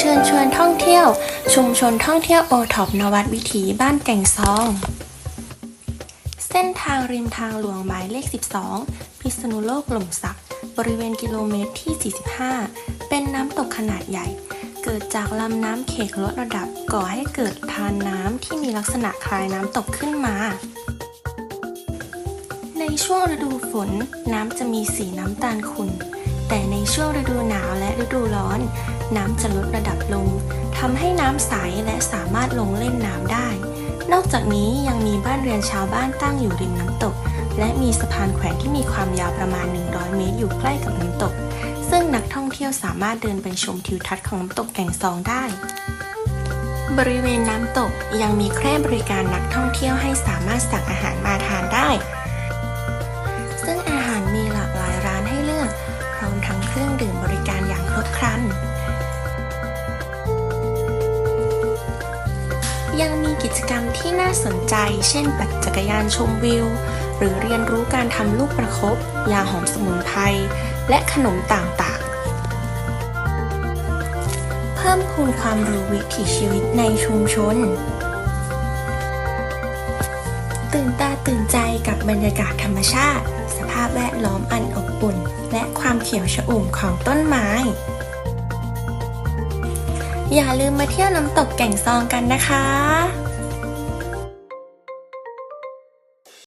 เชิญชวนท่องเที่ยว ชุมชนท่องเที่ยวโอท็อปนวัดวิถีบ้านแก่งซอง เส้นทางริมทางหลวงหมายเลข 12 พิษณุโลกหล่มสัก บริเวณกิโลเมตรที่ 45 เป็นน้ำตกขนาดใหญ่ เกิดจากลำน้ำเขกลดระดับก่อให้เกิดทานน้ำที่มีลักษณะคล้ายน้ำตกขึ้นมาในช่วงฤดูฝนน้ำจะมีสีน้ำตาลขุ่น แต่ในช่วงฤดูหนาวและฤดูร้อน น้ำจะลดระดับลงทำให้น้ำใสและสามารถลงเล่นน้ำได้ นอกจากนี้ยังมีบ้านเรือนชาวบ้านตั้งอยู่ริมน้ำตก และมีสะพานแขวนที่มีความยาวประมาณ 100 เมตร อยู่ใกล้กับน้ำตก ซึ่งนักท่องเที่ยวสามารถเดินไปชมทิวทัศน์ของน้ำตกแก่งซองได้ บริเวณน้ำตกยังมีแคร่บริการนักท่องเที่ยวให้สามารถสั่งอาหาร ครัน ยังมีกิจกรรมที่น่าสนใจ เช่นปั่นจักรยานชมวิว หรือเรียนรู้การทำลูกประคบยาหอมสมุนไพร และขนมต่างๆ เพิ่มพูนความรู้วิถีชีวิตในชุมชน ตื่นตาตื่นใจกับบรรยากาศธรรมชาติ สภาพแวดล้อมอันอบอุ่น และความเขียวชอุ่มของต้นไม้ อย่าลืมมาเที่ยวน้ำตกแก่งซองกันนะคะ